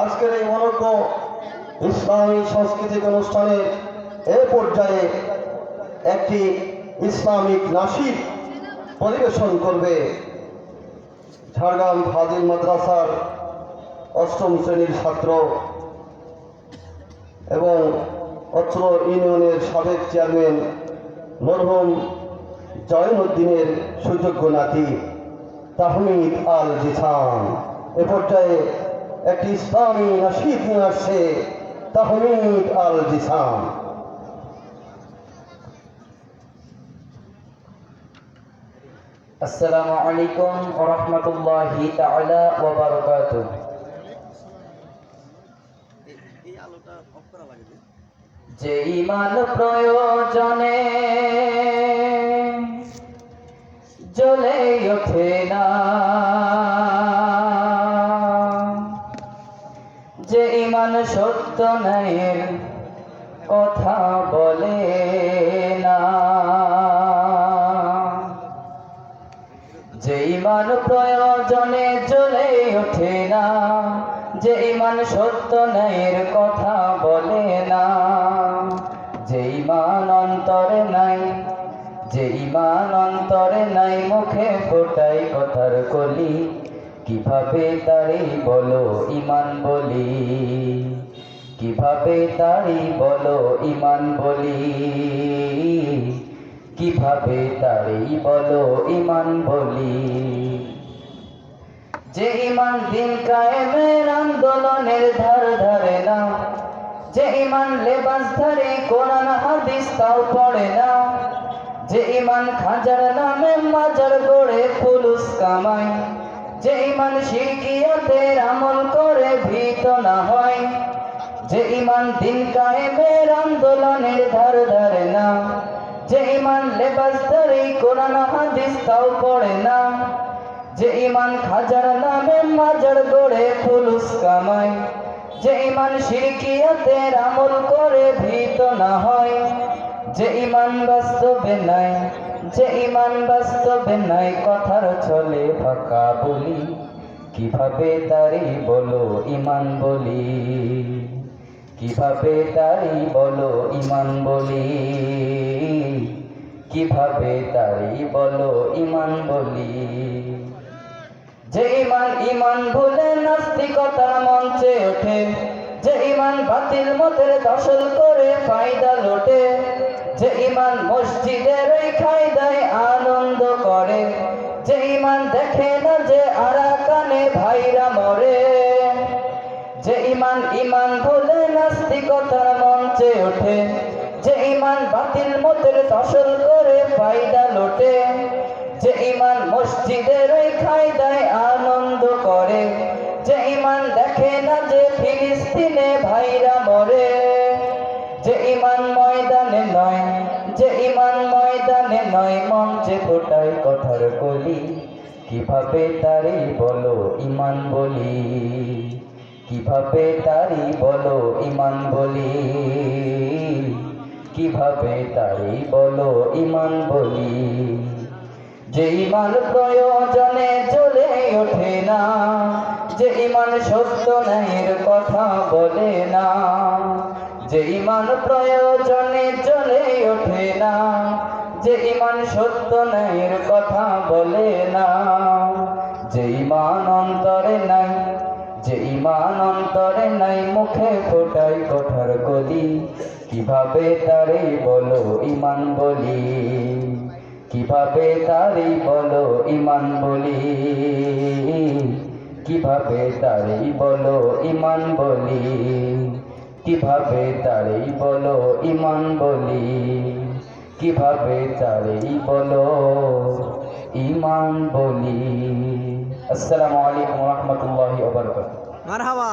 আজকের এই মনজ্ঞ ইসলামী সাংস্কৃতিক অনুষ্ঠানের এ পর্যায়ে একটি ইসলামিক নাসির পরিবেশন করবে ঝাড়গ্রাম ফাজিল মাদ্রাসার অষ্টম শ্রেণির ছাত্র এবং অত্র ইউনিয়নের সাবেক চেয়ারম্যান মরহুম জয়নুদ্দিনের সুযোগ্য নাতি তাহমিদ আল জিসান। এ পর্যায়ে একটি ইসলামী নাসিদ নিয়ে আসছে তাহমিদ আল জিসান আসসালামু আলাইকুম রাহমাতুল্লাহি তাআলা ওয়া বারাকাতুহু। যে ইমান প্রয়োজনে জ্বলে ওঠে না। যে ইমান সত্য ন্যায়ের কথা বলে না। যে ইমান প্রয়োজনে জ্বলে ওঠে না যে ইমান সত্য ন্যায়ের কথা বলে না। যে ইমান অন্তরে নাই যে ইমান অন্তরে নাই, মুখে ফোটাই কথার কলি। কীভাবে তারি বলো ইমান বলি? কীভাবে তারি বলো ইমান বলি? কীভাবে তারি বলো ইমান বলি? যে ইমান দিন কায়েমের আন্দোলনের ধার ধারে না, যে ইমান লেবাস ধরে কোরআন হাদিস তাও পড়ে না, যে ইমান খাজার নামে মাজার গড়ে ফুলুস কামায় যে ইমান শিরকিয়াতের আমল করে ভীত না হয়, যে ইমান দিন কায়েমের আন্দোলনের ধার ধারে না, যে ইমান লেবাস ধরে কোরআন হাদিস তাও পড়ে না, যে ইমান খাজার নামে মাজার গড়ে ফুলুস কামায়, যে ইমান শিরকিয়াতের আমল করে ভীত না হয়, যে ইমান বাস্তবে নাই যে ইমান বাস্তবে নাই, কথার চলে ফাঁকা বলি। কীভাবে তারি বলো ইমান বলি? কীভাবে তারি বলো ইমান বলি? কীভাবে তারি বলো ইমান বলি? যে ইমান ইমান ভুলে নাস্তিকতার মঞ্চে ওঠে, যে ইমান বাতিল মতের দশল করে ফায়দা যে ইমান মসজিদের ওই খায়দায় আনন্দ করে, যে ইমান দেখে না যে আরাকানে ভাইরা মরে, যে ইমান ইমান ভুলে নাস্তিকতার মঞ্চে ওঠে, যে ইমান বাতিল মতের দশল করে ফায়দা লোটে, যে ইমান মসজিদের ওই খায়দায় আনন্দ করে, যে ইমান দেখে না যে ফিলিস্তিনে ভাইরা মরে, যে ইমান ময়দানে নয় নয় মঞ্চে ফোটায় কথার কলি। কীভাবে তারি বলো ইমান বলি? কীভাবে তারি বলো ইমান বলি? কীভাবে তারি বলো ইমান বলি? যে ইমান প্রয়োজনে জ্বলে ওঠে না, যে ইমান সত্য ন্যায়ের কথা বলে না, যে ইমান প্রয়োজনে জ্বলে ওঠে না যে ইমান সত্য ন্যায়ের কথা বলে না। যে ইমান অন্তরে নাই, যে ইমান অন্তরে নাই, মুখে ফোটাই কথার কলি। কীভাবে তারে বলো ইমান বলি? কীভাবে তারি বলো ইমান বলি? কীভাবে তারি বলো ইমান বলি? কীভাবে তারি বলো ইমান বলি? কীভাবে তারি বলো? ইমান বলি। আসসালামু আলাইকুম রহমতুল্লাহ মারহাবা।